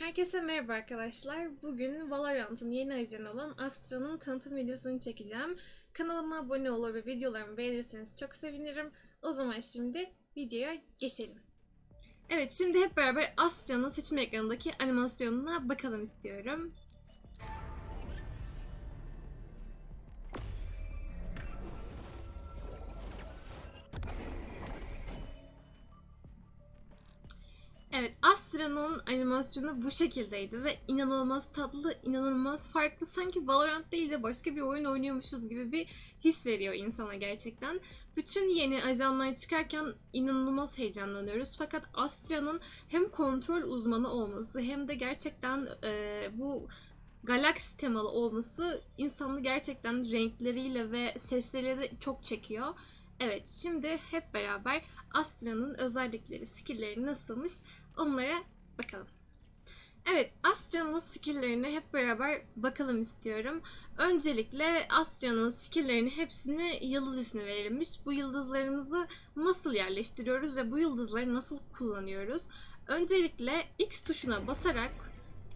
Herkese merhaba arkadaşlar. Bugün Valorant'ın yeni ajanı olan Astra'nın tanıtım videosunu çekeceğim. Kanalıma abone olur ve videolarımı beğenirseniz çok sevinirim. O zaman şimdi videoya geçelim. Evet şimdi hep beraber Astra'nın seçim ekranındaki animasyonuna bakalım istiyorum. Astra'nın animasyonu bu şekildeydi ve inanılmaz tatlı, inanılmaz farklı. Sanki Valorant değil de başka bir oyun oynuyormuşuz gibi bir his veriyor insana gerçekten. Bütün yeni ajanlar çıkarken inanılmaz heyecanlanıyoruz. Fakat Astra'nın hem kontrol uzmanı olması hem de gerçekten e, bu galaksi temalı olması insanı gerçekten renkleriyle ve sesleriyle de çok çekiyor. Evet, şimdi hep beraber Astra'nın özellikleri, skill'leri nasılmış onlara bakalım. Evet, Astra'nın skill'lerine hep beraber bakalım istiyorum. Öncelikle Astra'nın skill'lerinin hepsine yıldız ismi verilmiş. Bu yıldızlarımızı nasıl yerleştiriyoruz ve bu yıldızları nasıl kullanıyoruz? Öncelikle X tuşuna basarak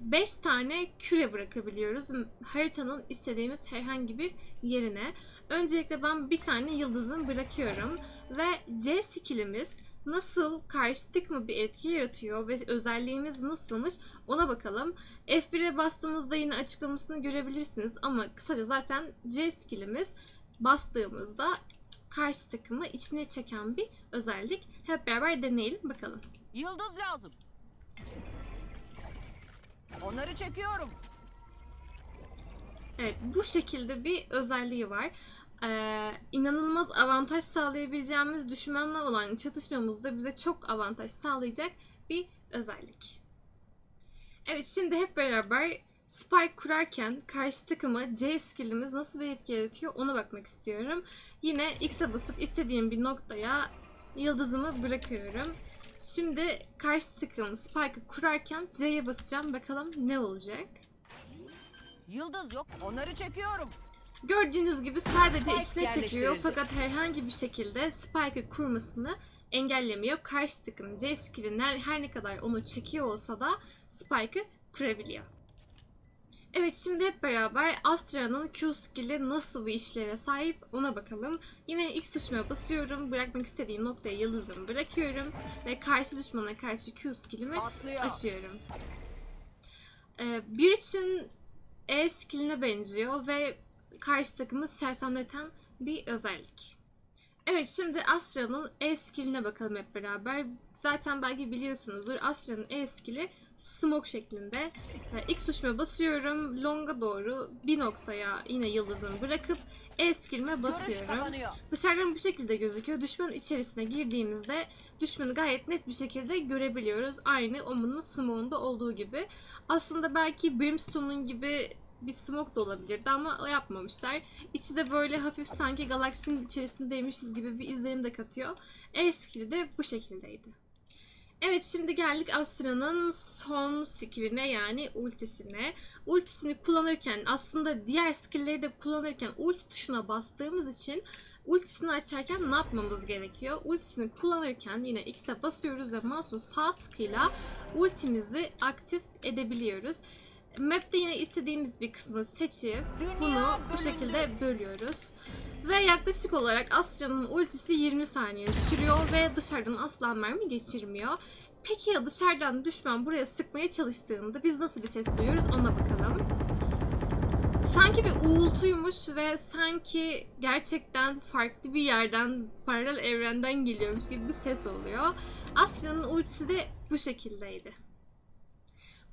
5 tane küre bırakabiliyoruz haritanın istediğimiz herhangi bir yerine. Öncelikle ben bir tane yıldızımı bırakıyorum ve C skillimiz nasıl karşıtık mı bir etki yaratıyor ve özelliğimiz nasılmış ona bakalım. F1'e bastığımızda yine açıklamasını görebilirsiniz ama kısaca zaten C skillimiz bastığımızda karşı takımı içine çeken bir özellik. Hep beraber deneyelim bakalım. Yıldız lazım. Onları çekiyorum. Evet bu şekilde bir özelliği var. Ee, inanılmaz avantaj sağlayabileceğimiz düşmanla olan çatışmamızda bize çok avantaj sağlayacak bir özellik. Evet şimdi hep beraber spike kurarken karşı takıma C skillimiz nasıl bir etki yaratıyor ona bakmak istiyorum. Yine X'e basıp istediğim bir noktaya yıldızımı bırakıyorum. Şimdi karşı takım spike'ı kurarken C'ye basacağım bakalım ne olacak. Yıldız yok. Onları çekiyorum. Gördüğünüz gibi sadece Spike içine çekiyor fakat herhangi bir şekilde Spike'ı kurmasını engellemiyor. Karşı takım C skill'i her, her ne kadar onu çekiyor olsa da Spike'ı kurabiliyor. Evet şimdi hep beraber Astra'nın Q skill'i nasıl bir işleve sahip ona bakalım. Yine X tuşuna basıyorum. Bırakmak istediğim noktaya yıldızımı bırakıyorum. Ve karşı düşmana karşı Q skill'imi açıyorum. Ee, bir için E skilline benziyor ve karşı takımı sersemleten bir özellik. Evet şimdi Astra'nın E skilline bakalım hep beraber. Zaten belki biliyorsunuzdur Astra'nın E skilli smoke şeklinde. Ee, X tuşuna basıyorum. Long'a doğru bir noktaya yine yıldızımı bırakıp E skillime basıyorum. Dışarıdan bu şekilde gözüküyor. Düşman içerisine girdiğimizde düşmanı gayet net bir şekilde görebiliyoruz. Aynı Omen'ın Smoke'unda olduğu gibi. Aslında belki Brimstone'un gibi bir smoke da olabilirdi ama yapmamışlar. İçi de böyle hafif sanki galaksinin içerisindeymişiz gibi bir izlenim de katıyor. E skill'i de bu şekildeydi. Evet şimdi geldik Astra'nın son skilline yani ultisine. Ultisini kullanırken aslında diğer skill'leri de kullanırken ulti tuşuna bastığımız için ultisini açarken ne yapmamız gerekiyor? Ultisini kullanırken yine X'e basıyoruz ve mouse'un sağ tıkıyla ultimizi aktif edebiliyoruz. Map'te yine istediğimiz bir kısmı seçip bunu bu şekilde bölüyoruz. Ve yaklaşık olarak Astra'nın ultisi 20 saniye sürüyor ve dışarıdan asla mermi geçirmiyor. Peki ya dışarıdan düşman buraya sıkmaya çalıştığında biz nasıl bir ses duyuyoruz ona bakalım. Sanki bir uğultuymuş ve sanki gerçekten farklı bir yerden, paralel evrenden geliyormuş gibi bir ses oluyor. Astra'nın ultisi de bu şekildeydi.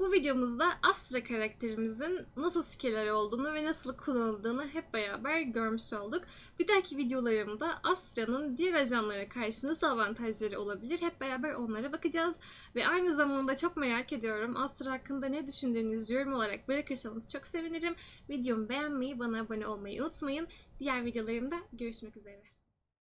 Bu videomuzda Astra karakterimizin nasıl skill'leri olduğunu ve nasıl kullanıldığını hep beraber görmüş olduk. Bir dahaki videolarımda Astra'nın diğer ajanlara karşı nasıl avantajları olabilir hep beraber onlara bakacağız. Ve aynı zamanda çok merak ediyorum Astra hakkında ne düşündüğünüzü yorum olarak bırakırsanız çok sevinirim. Videomu beğenmeyi, bana abone olmayı unutmayın. Diğer videolarımda görüşmek üzere.